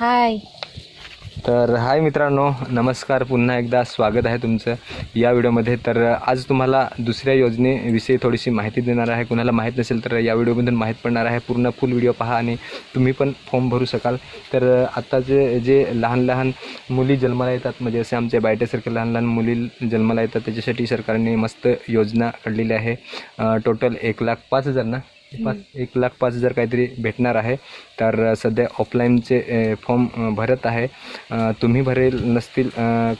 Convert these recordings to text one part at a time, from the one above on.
हाय. तर हाय मित्रांनो नमस्कार. पुन्हा एकदा स्वागत आहे तुमचं या व्हिडिओमध्ये. तर आज तुम्हाला दुसऱ्या योजनेविषयी थोडीशी माहिती देणार आहे. कुणाला माहीत नसेल तर या व्हिडिओमधून माहीत पडणार आहे. पूर्ण फुल व्हिडिओ पहा आणि तुम्ही पण फॉर्म भरू शकाल. तर आत्ताचे जे जे लहान लहान मुली जन्माला येतात म्हणजे असे आमच्या बायटेसारखे लहान लहान मुली जन्माला येतात त्याच्यासाठी सरकारने मस्त योजना काढलेली आहे. टोटल एक लाख पाच हजार ना? पाच एक लाख पाच हजार काहीतरी भेटणार आहे. तर सध्या ऑफलाईनचे फॉर्म भरत आहे. तुम्ही भरेल नसतील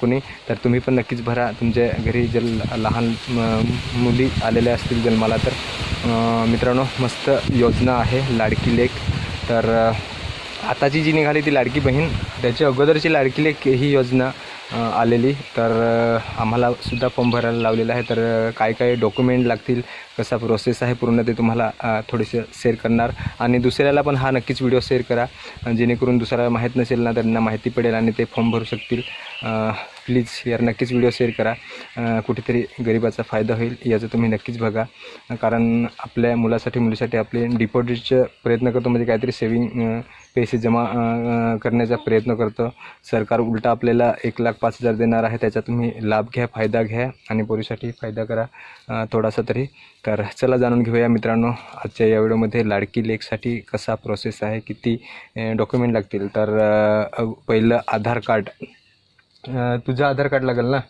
कोणी तर तुम्ही पण नक्कीच भरा. तुमच्या घरी जर लहान मुली आलेल्या असतील जन्माला तर मित्रांनो मस्त योजना आहे लाडकी लेख तर आताची जी निघाली ती लाडकी बहीण त्याच्या अगोदरची लाडकी लेख ही योजना आलेली. तर आम्हाला सुद्धा फॉर्म भरायला लावलेला आहे. तर काय काय डॉक्युमेंट लागतील कसा प्रोसेस आहे पूर्ण ते तुम्हाला अ, थोडेसे शेअर करणार. आणि दुसऱ्याला पण हा नक्कीच व्हिडिओ शेअर करा. जेणेकरून दुसऱ्याला माहीत नसेल ना त्यांना माहिती पडेल आणि ते फॉर्म भरू शकतील. प्लीज यार नक्कीच व्हिडिओ शेअर करा. कुठेतरी गरिबाचा फायदा होईल याचं तुम्ही नक्कीच बघा. कारण आपल्या मुलासाठी मुलीसाठी आपले डिपॉझिटचे प्रयत्न करतो म्हणजे काहीतरी सेविंग पैसे जमा करण्याचा प्रयत्न करतो. सरकार उलटा आपल्याला एक लाख पाच हजार देणार आहे त्याचा तुम्ही लाभ घ्या फायदा घ्या आणि पोरीसाठी फायदा करा. थोडासा तरी. तर चला जाणून घेऊया मित्रांनो आजच्या या व्हिडिओमध्ये लाडकी लेकसाठी कसा प्रोसेस आहे किती डॉक्युमेंट लागतील. तर पहिलं आधार कार्ड. तुझं आधार कार्ड लागेल ना?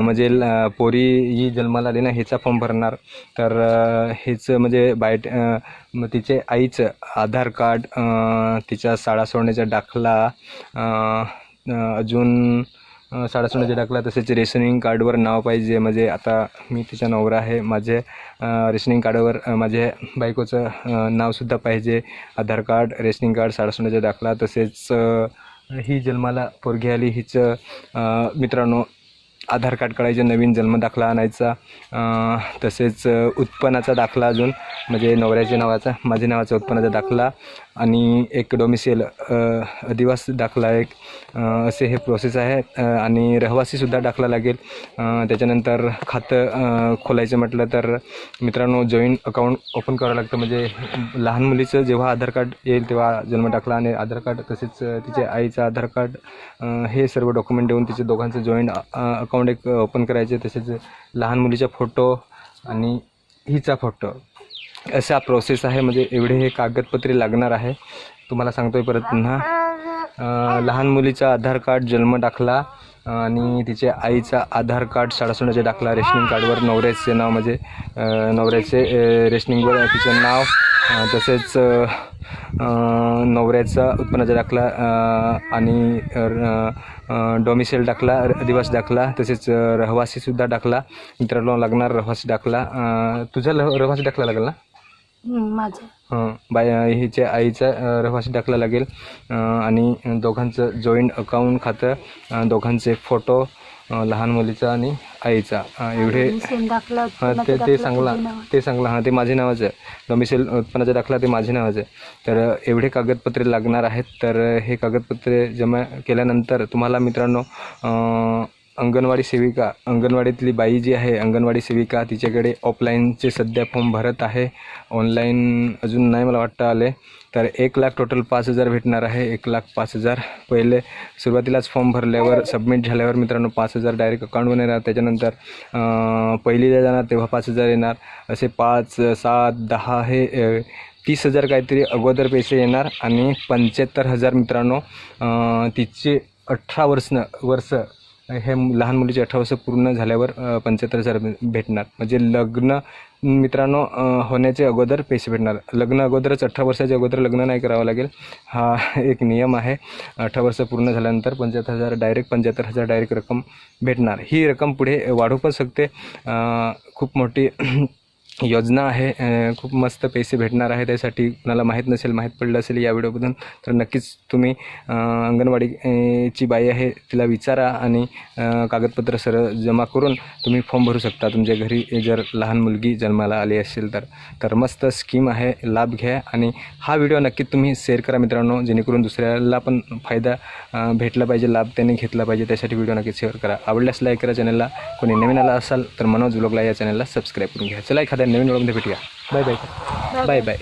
म्हणजे ल- पोरी ही जन्माला आली ना ह्याचा फॉर्म भरणार. तर अं, हेच म्हणजे बायट मग तिचे आईचं आधार कार्ड तिच्या शाळा सोडण्याचा दाखला अजून अं, टाकला. दाखला तसेच रेशनिंग कार्डवर नाव पाहिजे. म्हणजे आता मी तिचा नवरा आहे. माझे रेशनिंग कार्डवर माझे बायकोचं नावसुद्धा पाहिजे. आधार कार्ड रेशनिंग कार्ड शाळा दाखला तसेच ही जन्माला पोरगी आली. हिचं मित्रांनो आधार कार्ड काढायचे नवीन जन्मदाखला आणायचा तसेच उत्पन्नाचा दाखला अजून म्हणजे नवऱ्याच्या नावाचा माझ्या नावाचा उत्पन्नाचा दाखला आणि एक डोमिसेल अधिवास दाखला एक असे हे प्रोसेस आहे आणि रहिवासीसुद्धा दाखला लागेल. त्याच्यानंतर खातं खोलायचं म्हटलं तर मित्रांनो जॉईंट अकाउंट ओपन करावं लागतं. म्हणजे लहान मुलीचं जेव्हा आधार कार्ड येईल तेव्हा जन्म दाखला आणि आधार कार्ड तसेच तिच्या आईचं आधार कार्ड हे सर्व डॉक्युमेंट देऊन तिचे दोघांचं जॉईंट अकाउंट एक ओपन करायचे तसेच लहान मुलीचा फोटो आणि हिचा फोटो असा प्रोसेस आहे. म्हणजे एवढे हे कागदपत्रे लागणार आहे. तुम्हाला सांगतोय परत पुन्हा. लहान मुलीचा आधार कार्ड जन्म दाखला आणि तिच्या आईचा आधार कार्ड शाळा दाखला रेशनिंग कार्डवर नवऱ्याचे नाव म्हणजे नवऱ्याचे रेशनिंगवर तिचं नाव तसेच नवऱ्याचा उत्पन्नाचा दाखला आणि डोमिसाईल दाखला अधिवास दाखला तसेच रहिवासीसुद्धा दाखला मित्रांनो लागणार रहिवासी दाखला. तुझा रहिवासी दाखला लागेल ना? हं, माझं. हं, बाय हिच्या आईचा रहिवासी दाखला लागेल. आणि दोघांचं जॉईंट अकाउंट खातं. दोघांचे फोटो लहान मुलीचा आणि आईचा. एवढे हां ते ते नाव. ते चांगलं हां ते माझे नावाचं आहे. डोमिसाईल उत्पन्नाचा दाखला ते माझे नावाचं आहे. तर एवढे कागदपत्रे लागणार आहेत. तर हे कागदपत्रे जमा केल्यानंतर तुम्हाला मित्रांनो अंगणवाडी सेविका अंगणवाडीतली बाई जी आहे अंगणवाडी सेविका तिच्याकडे ऑफलाईनचे सध्या फॉर्म भरत आहे. ऑनलाईन अजून नाही मला वाटतं आले. तर एक लाख टोटल पाच हजार भेटणार आहे. एक लाख पाच हजार. पहिले सुरुवातीलाच फॉर्म भरल्यावर सबमिट झाल्यावर मित्रांनो पाच हजार डायरेक्ट अकाउंटवर येणार. त्याच्यानंतर पहिलीला जाणार तेव्हा पाच हजार येणार. असे पाच सात दहा हे तीस हजार काहीतरी अगोदर पैसे येणार. आणि पंच्याहत्तर हजार मित्रांनो तिचे अठरा वर्ष वर्ष हे लहान मुलीचे अठरा वर्ष पूर्ण झाल्यावर पंच्याहत्तर हजार भेटणार. म्हणजे लग्न मित्रांनो होण्याचे अगोदर पैसे भेटणार. लग्न अगोदरच अठरा वर्षाच्या अगोदर लग्न नाही करावं लागेल. हा एक नियम आहे. अठरा वर्ष पूर्ण झाल्यानंतर पंच्याहत्तर हजार डायरेक्ट पंच्याहत्तर हजार डायरेक्ट रक्कम भेटणार. ही रक्कम पुढे वाढू पण शकते. खूप मोठी योजना आहे खूप मस्त पैसे भेटणार आहे त्यासाठी. कुणाला माहीत नसेल माहीत पडलं असेल या व्हिडिओबद्दल तर नक्कीच तुम्ही अंगणवाडीची अंगणवाडी ची बाई आहे तिला विचारा आणि कागदपत्र सरळ जमा करून तुम्ही फॉर्म भरू शकता. तुमच्या घरी जर लहान मुलगी जन्माला आली असेल तर तर मस्त स्कीम आहे लाभ घ्या आणि हा व्हिडिओ नक्की तुम्ही शेअर करा मित्रांनो जेणेकरून दुसऱ्याला पण फायदा भेटला पाहिजे लाभ त्याने घेतला पाहिजे त्यासाठी व्हिडिओ नक्की शेअर करा. आवडल्यास लाईक करा चॅनलला. कोणी नवीन आला असाल तर मनोज ब्लॉगला या चॅनलला सबस्क्राईब करून घ्या. चला एखाद्या नवीन व्लॉगमध्ये भेटूया बाय बाय बाय बाय